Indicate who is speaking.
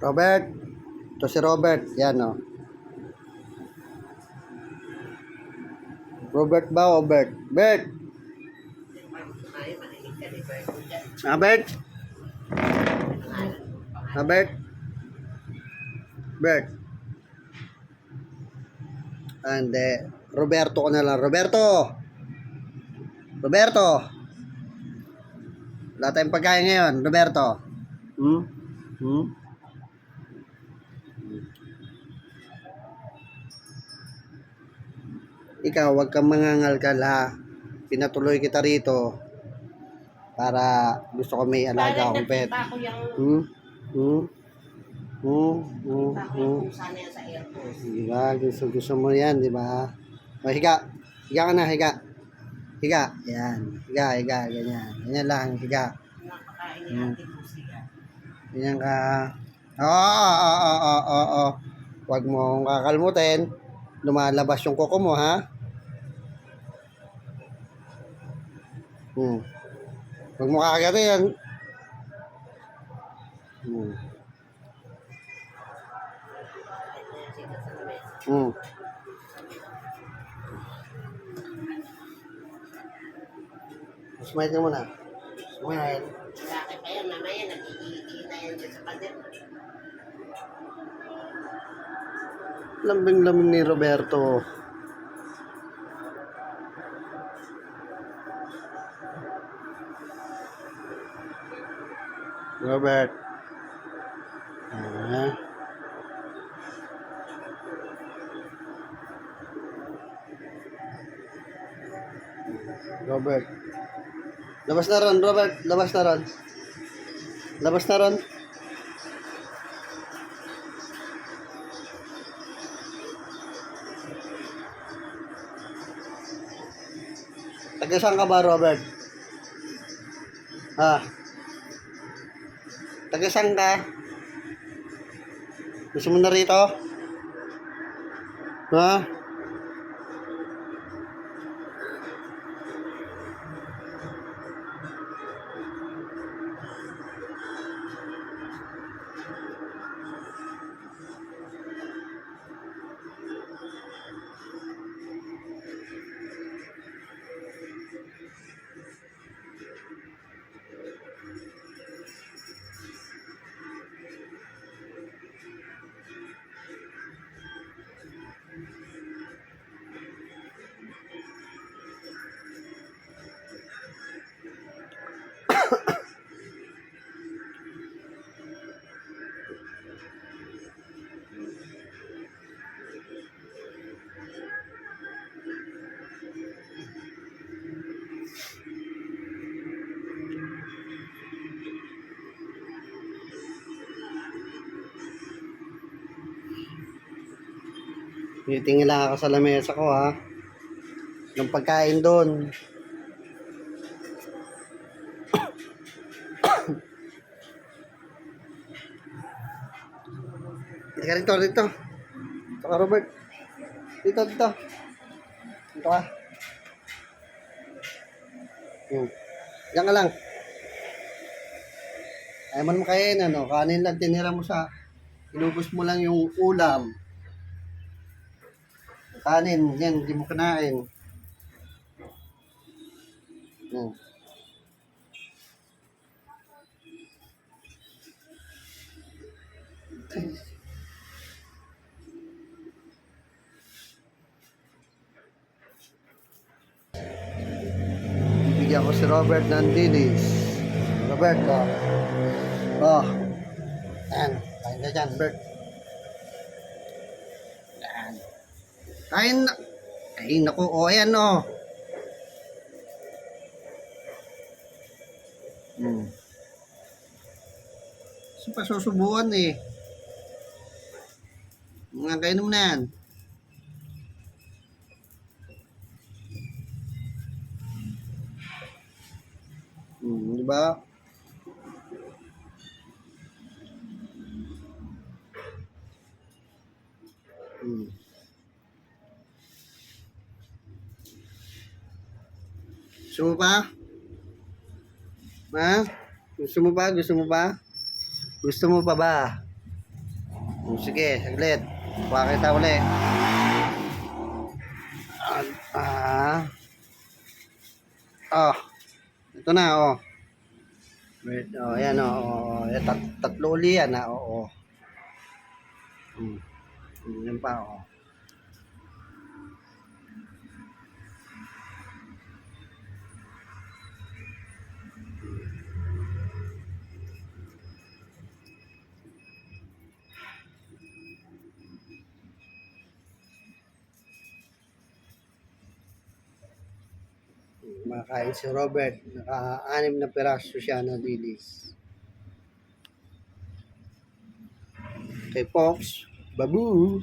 Speaker 1: Robert. Ito si Robert. Yan, oh. Robert ba o Bert? Bert! Ah, Bert? Ah, Bert? Bert? Ah, hindi. Roberto ko na lang. Roberto! Roberto! Wala tayong pagkain ngayon. Roberto. Hmm? Hmm? Ikaw, wag kang mangangalkal ha. Pinatuloy kita rito para gusto ko may alaga akong pet.
Speaker 2: Nakita ko yung
Speaker 1: Hmm? Hmm? Hmm? Hmm? Hmm?
Speaker 2: yung pusa na yan sa airport.
Speaker 1: Di ba? Gusto, gusto mo yan, di ba? O, higa. Higa ka na, higa. Higa. Yan. Higa, higa. Ganyan. Ganyan lang, higa. Hmm. Ganyan ka. Oo, oo, oo, oo, oo, oo. Huwag mo akong kakalmutin. Lumalabas yung kuko mo, ha? Hmm. Huwag mo kakagatin. Hmm. Hmm. Smile ka muna. Smile.
Speaker 2: Lalaki pa yan, mamaya nag-iigi na yan sa pader.
Speaker 1: Lambing-lambing ni Roberto. Robert. Ah. Robert. Labas na ron, Robert. Labas na ron. Labas na ron. Taga saan ka ba, Robert? Ha? Taga saan ka? Gusto mo na rito? Ha? Titingin lang ako sa lamesa ko ha. Ng pagkain doon. Teka rito, rito. Ito ka, Robert. Dito, dito. Dito ka. Hmm. Diyan ka lang. Ayaw mo kain, ano, kanin lang tinira mo sa, inubos mo lang yung ulam. Kanin, yan, hindi mo kinain. Hmm. Bibigyan ko si Robert ng dilis. Robert, oh. Oh. Yan. Kain ka dyan, Bert. Kain na. Ay, naku. O, ayan, o. Hmm. Kasi pa susubuan eh. Mga kain mo na yan. Hmm, di ba? Hmm. Gusto mo pa? Ha? Gusto mo pa? Gusto mo pa? Gusto mo pa ba? Oh, sige, saglit. Kuha kita uli. Ah. ah. Oh. Ito na, oh. Wait, oh, ayan, oh. oh. oh. Tat tatlo uli yan, ah. Oh, oh. Hmm. Hmm, Yan pa, oh. Makain si Robert. Naka-anim na piraso siya na dilis. Kay Pops, Babu.